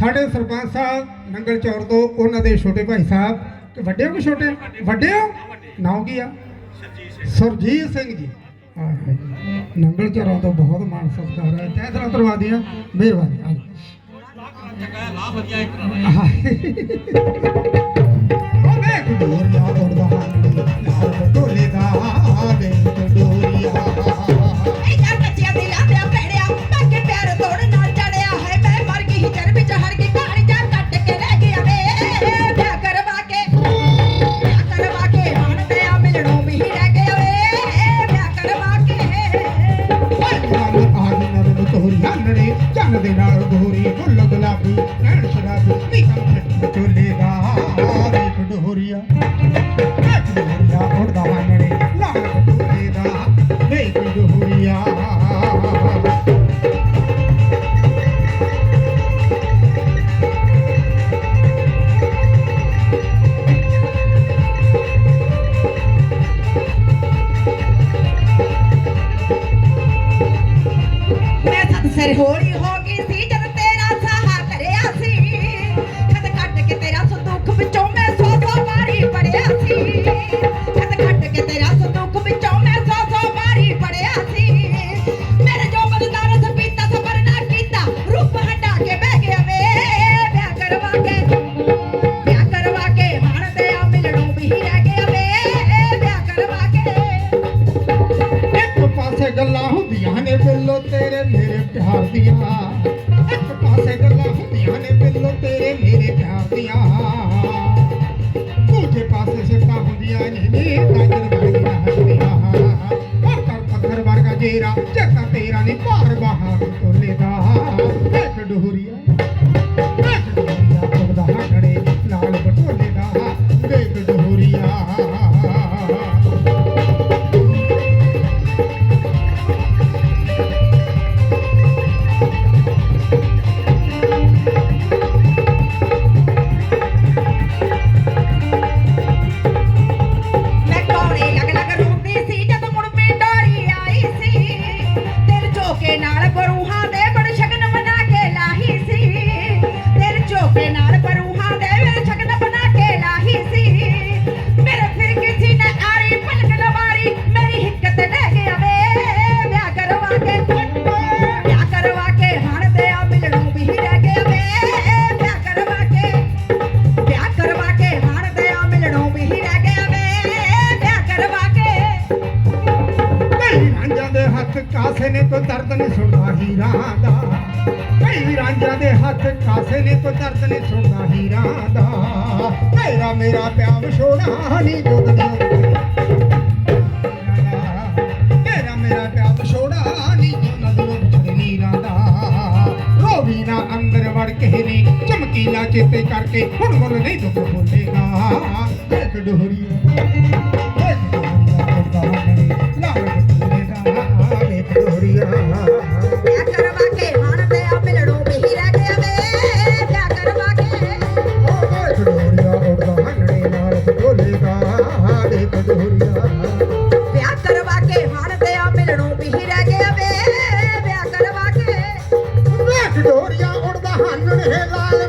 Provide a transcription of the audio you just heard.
ਸਾਡੇ ਸਰਪੰਚ ਸਾਹਿਬ ਨੰਗਲ ਚੌਰ ਤੋਂ ਉਹਨਾਂ ਦੇ ਛੋਟੇ ਭਾਈ ਸਾਹਿਬ ਕਿ ਵੱਡੇ ਹੋ ਕਿ ਛੋਟੇ? ਵੱਡੇ ਹੋ? ਨਾਮ ਕੀ ਆ? ਸੁਰਜੀਤ ਸਿੰਘ ਜੀ। ਨੰਗਲ ਚੌਰਾਂ ਤੋਂ ਬਹੁਤ ਮਾਣ ਸਤਿਕਾਰ ਹੈ। ਤਹਿ ਦਿਲੋਂ ਧੰਨਵਾਦੀ ਆ ਮਿਹਰਬਾਨੀ। ਆ ਉਹ ਵੇਖ ਡੋਰੀਆ ਉੜਦਾ ਹਾਨੀ ਗੁਲਾਬੀ ਨੈਣ ਸ਼ਰਾਬੀ ਨਿਕਲ ਫਿਰ ਦਾ ਵੇਖ ਡੋਰੀਆ ਵੇਖ ਉੜਦਾ ਹਾਨੜੇ ਲਾਲ ਬਟੋਲੇ ਦਾ ਵੇਖ ਡੋਰੀਆ ਮੈਂ ਹੋਲੀ ਹੋ ਪਿਆਰ ਇੱਕ ਪਾਸੇ ਗੱਲਾਂ ਹੁੰਦੀਆਂ ਨੇ ਬਿੱਲੋ ਤੇਰੇ ਮੇਰੇ ਪਿਆਰ ਦੀਆਂ ਦੂਜੇ ਪਾਸੇ ਸਿਫਤਾਂ ਹੁੰਦੀਆਂ ਨੇ ਨੀ ਕਾਜਰ ਵਰਗੀਆਂ ਹੱਸਦੀਆਂ ਉਹ ਪੱਥਰ ਵਰਗਾ ਜੇਰਾ ਚੱਕਾ ਤੇਰਾ ਨਹੀਂ ਭਾਰ ਬਾਹਰ ਤੋਲੇ ਦਾ ਹੱਥ ਕਾਸੇ ਨੇ ਕੋਈ ਦਰਦ ਨਹੀਂ ਸੁਣਦਾ ਹੀਰਾਂ ਦਾ। ਕਈ ਰਾਂਝਾਂ ਦੇ ਹੱਥ ਕਾਸੇ ਨੇ ਕੋਈ ਦਰਦ ਨਹੀਂ ਸੁਣਦਾ ਹੀਰਾਂ ਦਾ। ਤੇਰਾ ਮੇਰਾ ਪਿਆਰ ਵਿਛੋੜਾ ਨਹੀਂ ਜੁਗਦੀ ਤੇਰਾ ਮੇਰਾ ਪਿਆਰ ਵਿਛੋੜਾ ਨਹੀਂ ਜੋ ਨਜ਼ਰੋਂ ਵਿਛੜੇ ਨੀਰਾਂ ਰੋਵੀ ਨਾ ਅੰਦਰ ਵੜ ਕੇ ਨੇ ਚਮਕੀਲਾ ਚੇਤੇ ਕਰਕੇ ਹੁਣ ਮੁੱਲ ਨਹੀਂ ਦੁੱਖ ਬੋਲੇਗਾ ਇੱਕ ਡੋਰੀਆ ਇੱਕ ਡੋਰੀਆ ਉੱਡਦਾ ਲਾਲ ਵਿਆਹ ਕਰਵਾ ਕੇ ਹਣ ਤੇ ਆ ਮਿਲਣੋਂ ਵੀ ਰਹਿ ਗਿਆ ਵੇ। ਵਿਆਹ ਕਰਵਾ ਕੇ ਵੇਖ ਡੋਰੀਆ ਉੜਦਾ ਹੰਨੜੇ ਲਾਲ